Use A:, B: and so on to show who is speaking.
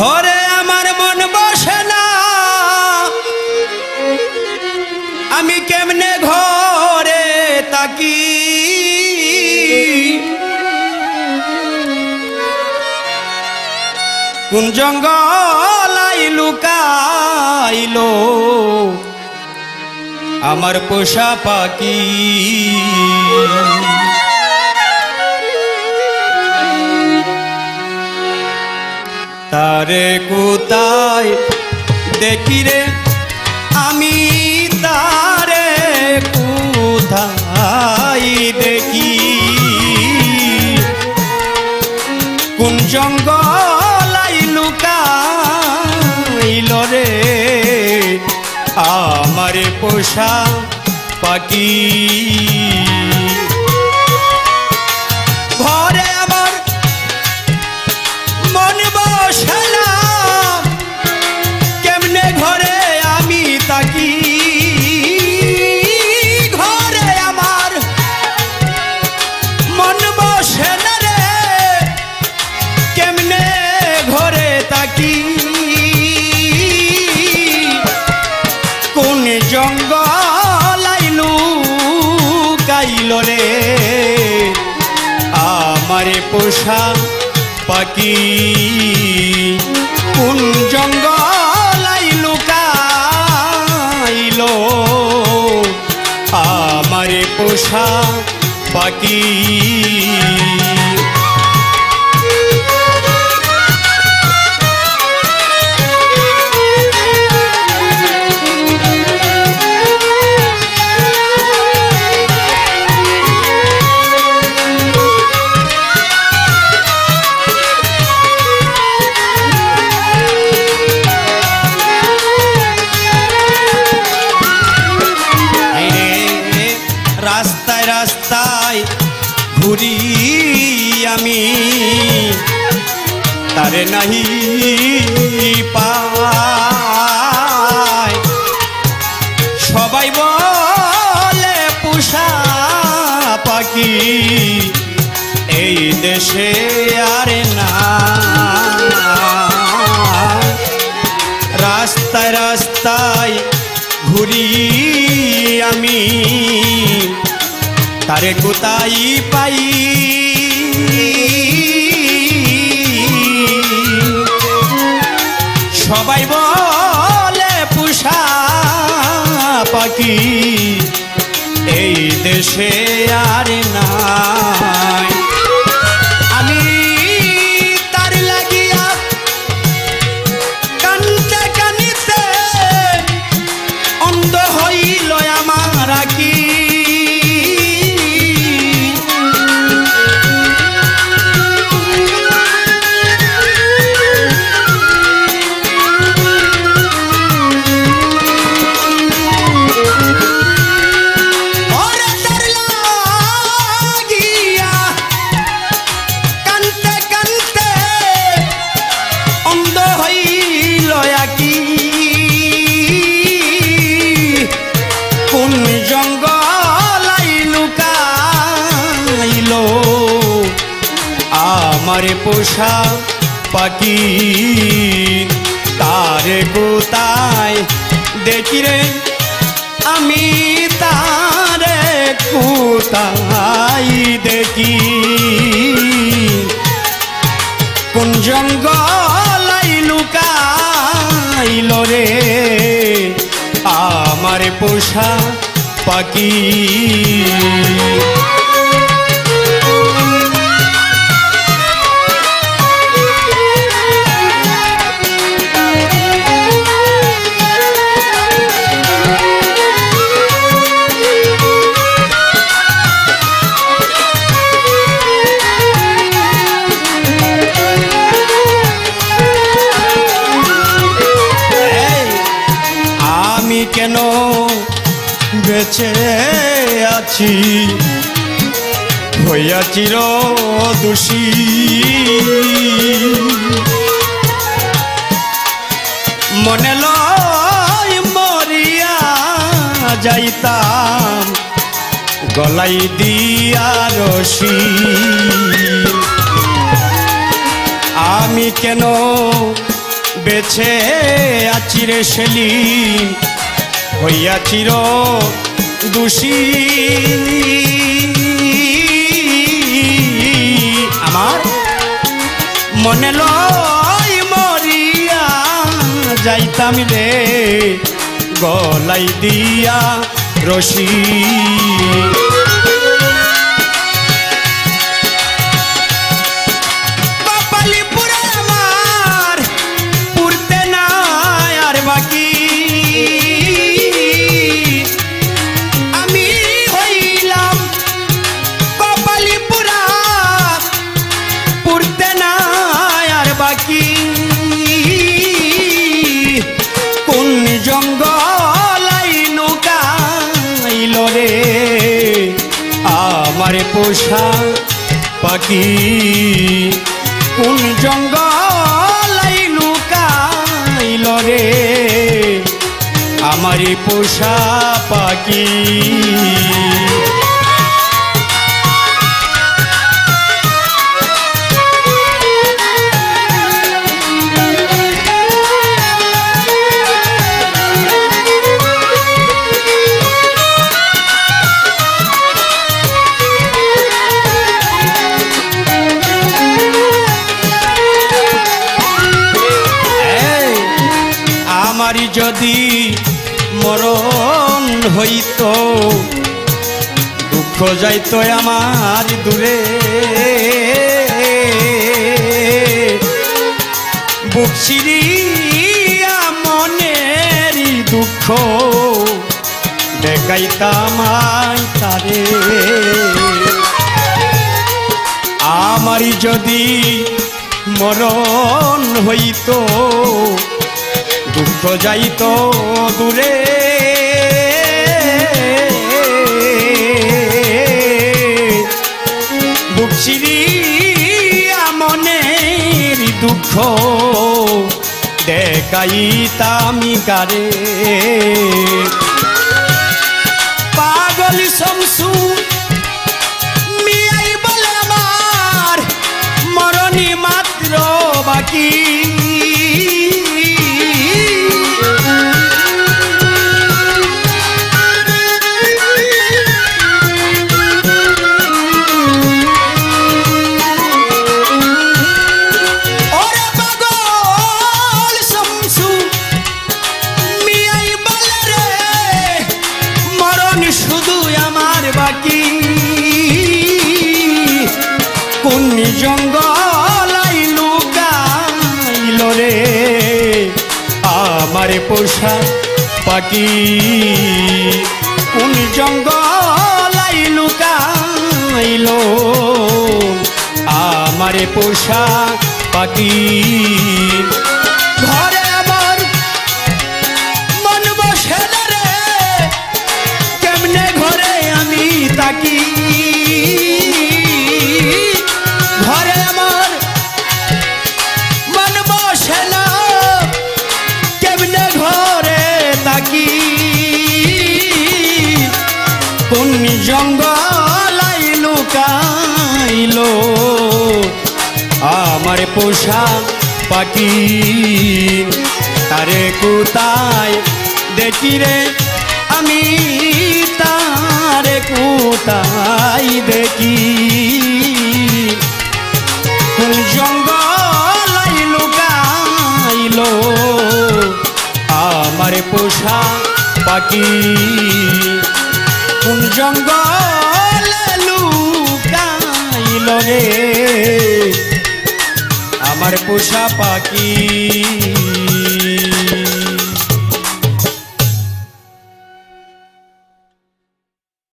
A: ঘরে আমার মন বসে না। আমি কেমনে ঘরে তাকি কোন জঙ্গল লুকাইলো? আমার পোষা পাখি। তারে কোথায় দেখি রে? আমি তারে কোথায় দেখি? কোন জঙ্গলাই লুকাইল রে? আমারে পোষা পাখি। ঘরে আমারে পাকি। কোন জঙ্গল লুকাইল? আমার পোষা পাখি। আমি, তারে নাহি পাই সবাই বলে, পুষা পাখি, এই দেশে আরে না রাস্তায় রাস্তায় ঘুরি আমি, তারে কোথায় পাই আমারে পোষা পাখি, তারে কোথায়? দেখি রে, আমি তারে কোথায় দেখি? কোন জঙ্গল লুকাইল রে? আমার পোষা পাখি। বেঁচে আছি। হইয়া চির দোষী মনে লয় মরিয়া যাইতাম, গলাই দিয়া রশি। আমি কেন বেছে আচিরে শেলি হইয়া চির দোষী। আমার মনে লয় মরিয়া যাইতাম রে গলাই দিয়া রশি। পোষা পাখি কোন জঙ্গলাই লুকাইল রে আমারই পোষা পাখি। যদি মরণ হইত, দুঃখ যাইত আমার দূরে। বুক চিরিয়া মনেরই দুঃখ দেখাইতামাই তারে। আমারই যদি মরণ হইত দুঃখ যাইত দূরে। বুক চিরিয়া মনের দুঃখ দেখাইতামি কারে পাগল শমসু, মিয়াই বলে আমার মরণি মাত্র বাকি। মরণ শুধু আমার বাকি। কোন জঙ্গলাই লুকাইল রে, আমার পোষা পাখি। কোন জঙ্গলাই লুকাইল, আমার পোষা পাখি। ঘরে জঙ্গলাই লুকাইলো। আমার পোষা পাখি তারে কোথায় দেখি রে আমি, তারে কোথায় দেখি। জঙ্গলাই লুকাইলো। আমার পোষা পাখি কোন জঙ্গল লুকাইল আমার পোষা পাখি